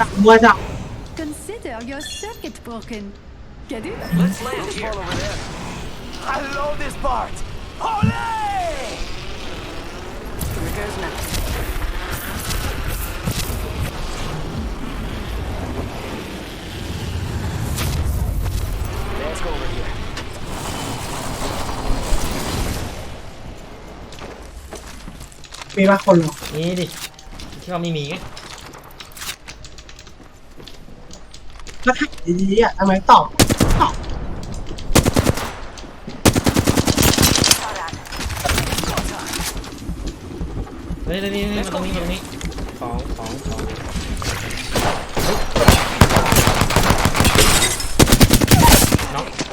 จับมวยจับ Consider your circuit broken. Get it? Let's land here. over there. I love this part. Ole! Here goes nothing. Let's go over here. มีมาคนเหรอ นี่ดิที่ว่าไม่มีไง แล้วถ้าดีๆอะทำไมตอบตอบเฮ้ยนี่นี่นี่มาตรงนี้มาตรงนี้สองสองสอง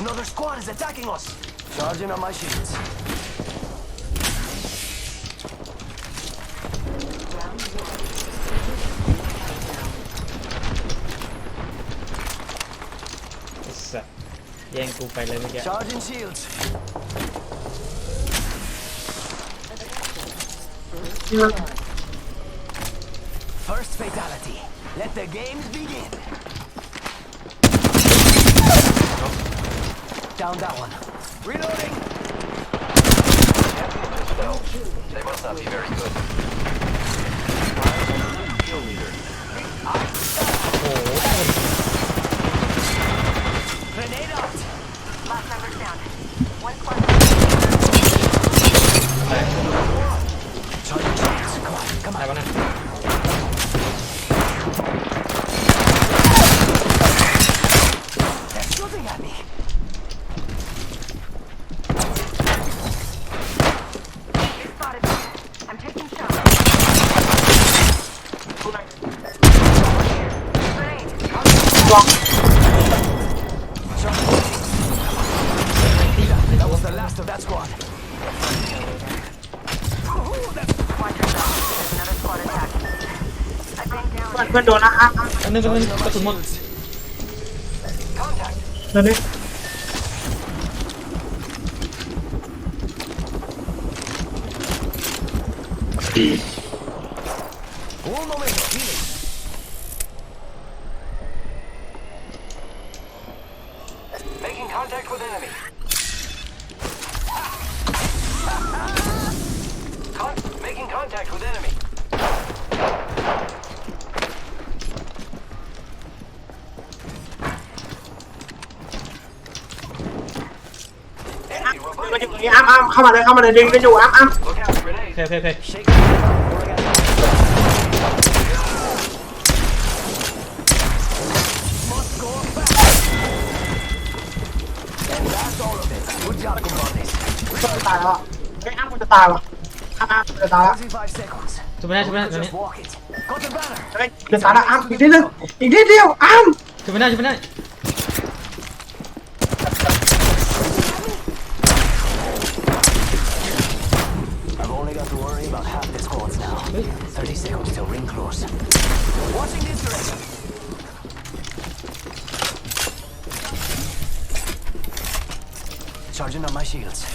Another squad is attacking us. Charging on my shields. แย่งกูไปเลยเมื่อกี้ Charging shields. ที่มัน First fatality. Let the games begin. Down that one. Reloading. They must not be very good. โ วงเพื่อนเพื่อนโดนนะอะอะอันนึงอันนึงกระสุนหมดเดี๋ยวนี้ Un contact with enemy. Con- making contact with enemy. Enemy เดี๋ยวมันอยู่ robotic. ตรงนี้อ้ำอ้ำเข้ามาเลยเข้ามาเลยดึงกันอยู่อ้ำอ้ำ Look out, grenade. โอเคโอเคโอเค Shake ตายแล้วอ่ะเฮ้ยอ้ำมันจะตายวะอ้ำอ้ำจะตายแล้ว 25 seconds. ชุบไม่ได้ชุบไม่ได้ตอน Just นี้ walk it. Got the banner. เฮ้ยจะตายแล้วอ้ำอีกนิดนึงอีกนิดเดียวอ้ำ ชุบไม่ได้ชุบไม่ได้ I've only got to worry about half the squads now. 30 seconds till ring close. Watching this direction. Charging on my shields.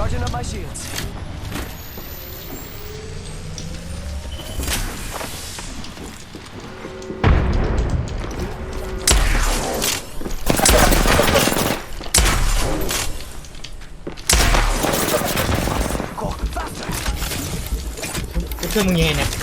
Charging up my shields. Go faster. เครื่องมึงยังไงเนี่ย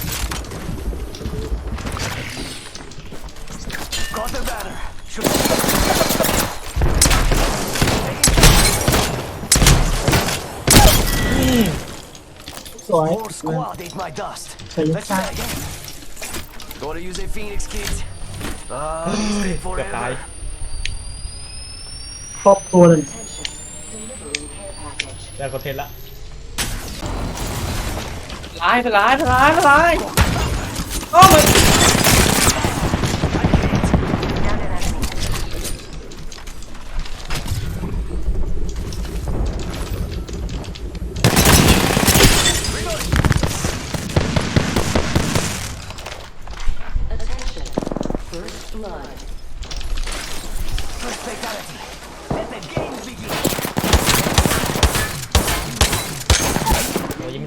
วย Whole squad ate my dust. So you Let's try can't- again. Gotta use a phoenix kit. Uh, stay เกือบตาย forever. ครบตัวเลยได้คอนเทนต์ละลายลายลายลายโอ้มัน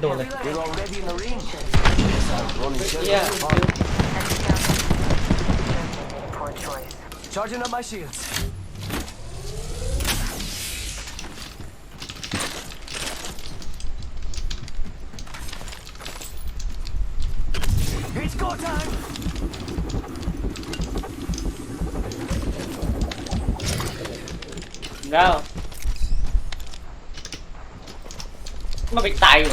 โอ้ยิงไม่โดนเลย You're already in the ring. Running shield. เฮีย Poor choice. Charging up my shields. It's go time! แ มันไปตายอยู่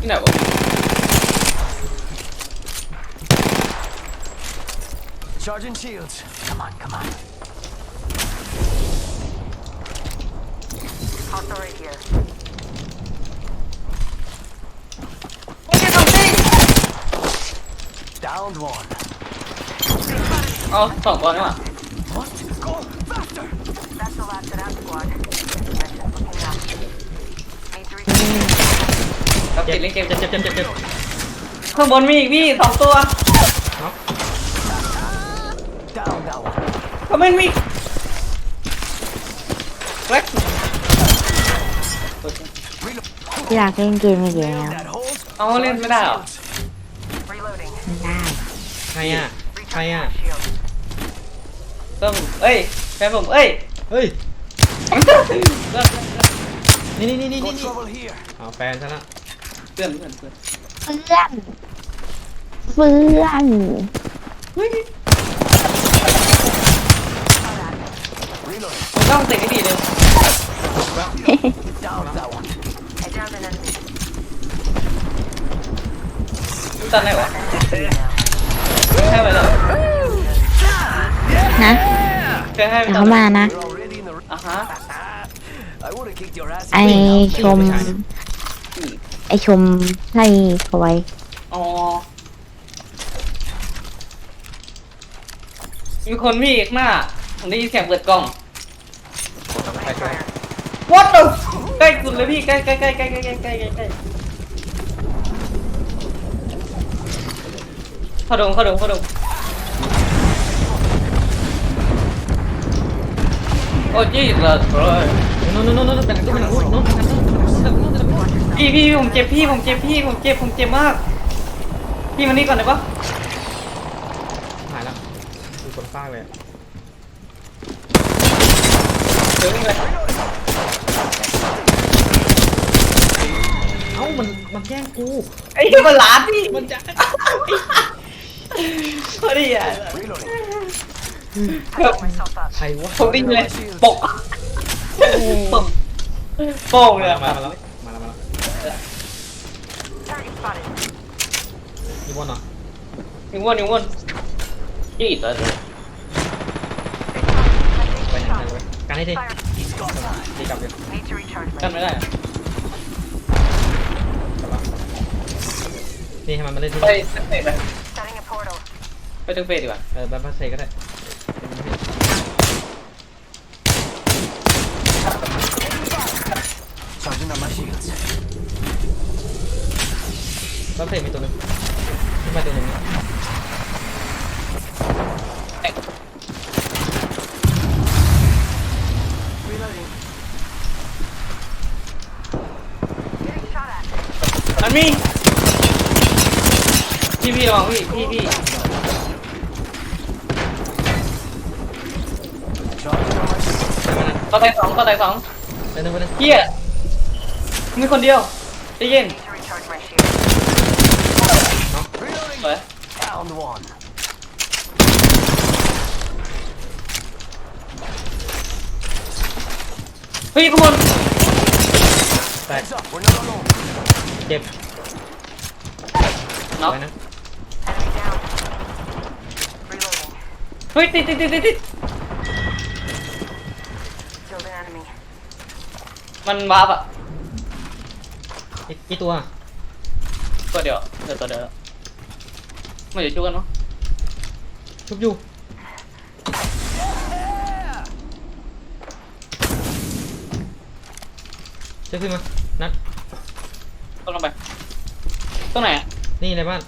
ที่ไหนวะชาร์จ i n g shields. Come on come on. Downed one. อ๋อสองตัวนี่หว่า What? Go faster! That's the last of that squad. That's just looking up. Need to reach ครับติดเล่นเกมเจ็บเจ็บเจ็บเจ็บเจ็บข้างบนมีอีกพี่สองตัว Down that one. เขาไม่มีเล็กอยากเล่นเกมอีกแล้ว That hold. เอาเล่นไม่ได้เหรอ reloading. ไม่ได้ ใครอะ ใคร Recharging อะ my shield. เพิ่มเอ้ยแฟนผมเอ้ยเฮ้ย เพื่อนนี่นี่นี่นี่ Got นี่ trouble here. เอาแฟนซะละเพื่อนเพื่อนเพื่อนเพื่อนเพื่อน Reload. ต้องเตะให้ดีเลย Down that one. I downed an enemy. ตอนไหนวะ ให้ไปเลยนะเคยให้ไปเดี๋ยวตอนเขาไหนมานะ You're already in the ring. อะฮะ I would have kicked your ass. ไอชม ไอชมให้เขาไว้ อ๋อมีคนพี่ข้างหน้าผมได้ยินเสียงเปิดกล่อง Opening fire. What the ใกล้สุดเลยพี่ใกล้ใกล้ใกล้ใกล้ใกล้ใกล้ใกล้ใกล้ใกล้ เข้าดงเข้าดงเข้าดงโอ้ยยี่ละเลยโน้นโน้นโน้นโน้นเป็นตัวเป็นตัวโน้นเป็นตัวพี่พี่ผมเจ็บพี่ผมเจ็บพี่ผมเจ็บผมเจ็บมาก พี่มานี่ก่อนได้ปะหายแล้วดูคนฟากเลยเดี๋ยววิ่งเลยเอ้ามันมันแกล้งกูไอ้มันล้าพี่มันจะ พอดีอะ Reloading. Patching myself up. ใครวะผมได้ยินเลยปกปกโป้งเลยมาอะมาแล้วมาแล้วมาแล้ว Target spotted. นี่บอลเหรอนิ้ววนนิ้ววนยี่ตัวเดียวไปไหนไปกันให้ที Fire. ตีกลับเลย Need to recharge my กันไม่ได้อะนี่ให้มันมาเล่นที่ไปนี่ตึกเฟสไป Setting a portal. ไปตึกเฟสดีกว่าเออบ้านพักเซก็ได้ Charging up my shields. บ้านเซมีตัวหนึงขึ้นมาตัวหนึง Reloading. Getting shot at. มันมีพี่พี่ระวังพี่พี่พี่ ต่อไปสองต่อไปสองไปหนึ่งไปหนึ่งเฮียมีคนเดียวได้ยิน Need to recharge my shield. Reloading. สวย Down one. เฮ้ยขบวนแตก Heads up. We're not alone. เจ็บน็อกไปนะ Enemy down. Reloading. เฮ้ยติดติดติดติดติด มันวาร์ปอะอีกกี่ตัวตัวเดียวเดี๋ยวตัวเดียวไม่เดี๋ยวช่วยกันเนาะชุบอยู่เจะขึ้นมา นัดต้องลงไปตรงไหนอะนี่ในบ้าน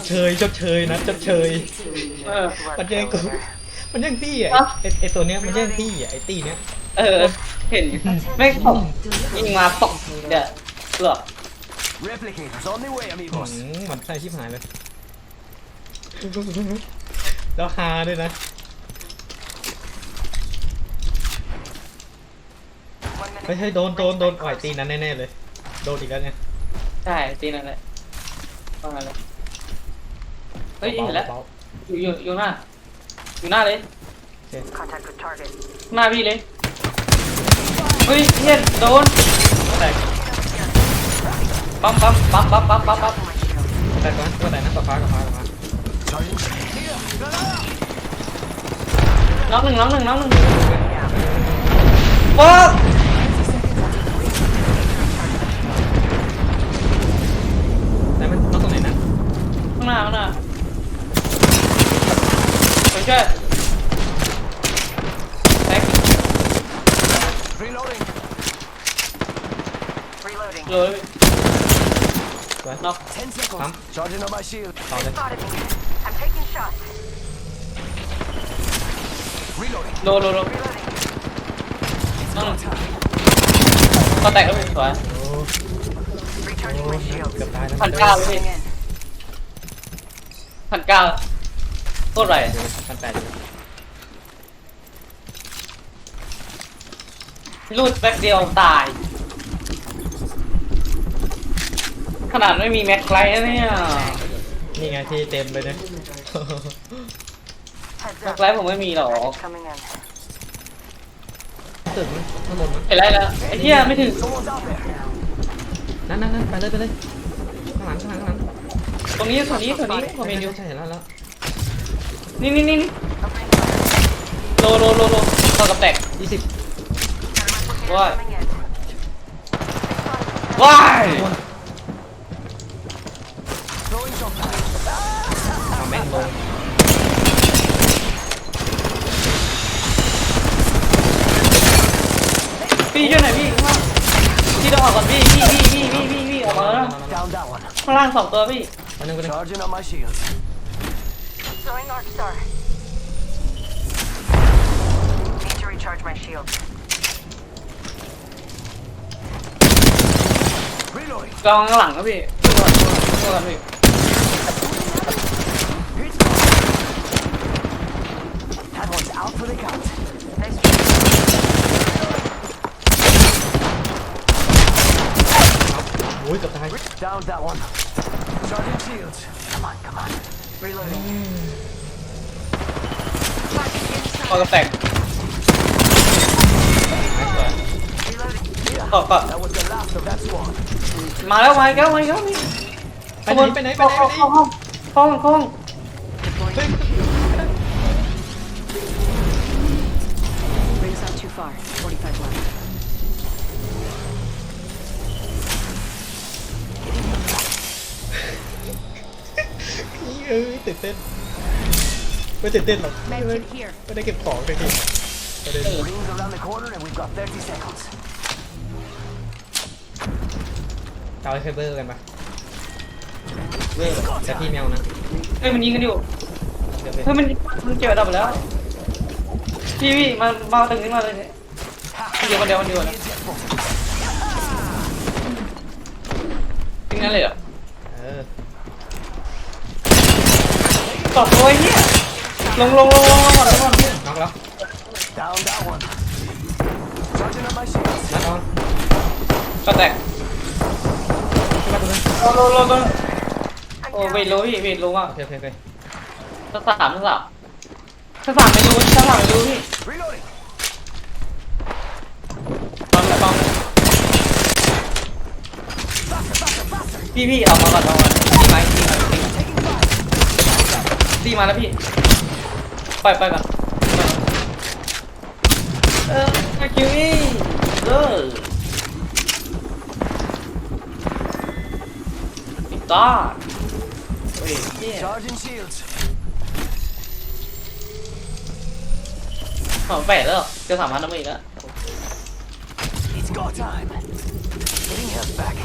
ดเชยชดเชยนัดชดเชยเออมันแย่งกูมันแย่งพี่อะฮะไอไอตัวเนี้ยมันแย่งพี่อะไอตีเนี้ยเออ เห็นไม่ตกยิงมาตกเดี๋ยวเกือบ Replicators on the way, หื amigos. มมันใส่ชิบหายเลยแล้วฮาด้วยนะ One minute. เฮ้ยเฮ้ยโดนโดนโดนอ่อยตีนั้นแน่ๆเลย โดนอีกแล้วเนี่ยใช่ตีนั่นแหละประมาณนั้น เฮ้ยเห็นแล้วเบาอยู่อยู่อยู่หน้าอยู่หน้าเลย Contact with target. หน้าพี่เลยเฮ้ยเฮียโดนๆแตกปั๊มปั๊มปั๊มปั๊มปั๊มปั๊มปั๊ม My shield. แตกนะตัวแตกนะกับฟ้ากับฟ้ากับฟ้าน้องหนึ่งน้องหนึ่งน้องหนึ่งว้าแต่มันน้องตรงไหนนะข้างหน้าข้างหน้า ไปช่วยแท็ก Reloading. Reloading. เลยสวยน็อก Ten seconds. Pump. Charging on my shield. ต่อเลย Spotted me. I'm taking shots. Reloading. โดนโดนโดน Reloading. น้องหนึ่งก็แตกแล้วพี่สวยโอ้ Recharging my shield. เกือบตา โคตรไรเดี๋ยวพันแปดอยู่รูดแบ็คเดียวตาย ขนาดไม่มีแม็กไลท์นะเนี่ยนี่ไงที่เต็มเลยเนี่ย Heads แม็ up. กไลท์ผมไม่มีหรอก Package coming in. ตึกมั้ยข้างบนมั้ยเห็นไรแล้วไอ้เหี้ยไม่ถึง Someone's out there. นั่นนั่นนั่นไปเลยไปเลยข้างหลังข้างหลังข้างหลังตรงนี้ตรงนี้ตรงนี้ผมเห็นอยู่ใช่เห็นแล้วแล้ว นี่นี่นี่โลโลโลโลเข้ากับแตกยี่สิบว้าย Throwing jump pad. เอาแม่งลงพี่ช่วยหน่อยพี่พี่ต้องออกก่อนพี่พี่พี่พี่พี่พี่พี่ออกมาแล้วข้างล่างสองตัวพี่อันนึงไป นึง Charging on my shield. Throwing Arc Star. Need to recharge my shield. Reloading. กองข้างหลังนะพี่ช่วยก่อนช่วยก่อนพี่ That one's out for the count. Nice โอ้ยเกือบตาย Down that one. Charging shields. Come on, come on. Reloading. เข้ากับแตก Reloading. ต่อต่อ That was the last of that squad. มาแล้วมาแล้วมาแล้วพี่ไปไหนไปไหนไปไหนเข้าไปไหนเข้าห้องเข้าห้องเข้า เอ้ยตื่นเต้นไม่ตื่นเต้นหรอกไม่ได้เก็บของเลยทีประเด็น Rings around the corner and we've got 30 seconds. เอาไอ้ไฟเบอร์กันปะแต่พี่แมวนะเฮ้ยมันยิงกันอยู่เดี๋ยวไปเฮ้ยมันมันเก็บระดับแล้วพี่พี่มามาตึงนี้มาเลยเนี่ยเดียวคนเดียวคนเดียวนะทิ้งนั้นเลยเหรอเอ ต่อตัวไอ้เนี่ยลงลงลงลงลงก่อนลงก่อนพี่น็อกแล้ว Down that one. Charging on my shields. นัดออนก็แตกขึ้นมาตัวนึงลงลงลงลงโอ้เวทโลพี่เวทโลอะโอเคโอเคโอเคถ้าสามถ้าสามถ้าสามไม่รู้ถ้าสามไม่รู้พี่ Reloading. ตอนตอนพี่พี่เอามาก่อนเอามาพี่ไหมพี่ไหม ตีมาแล้วพี่ไปไปก่อนเออมาคิวอี้เออปิดตาเฮ้ยเหี้ย Charging shields. สองแปดแล้วจะสามพันน้ำอีกแล้ว It's go time. Getting health back.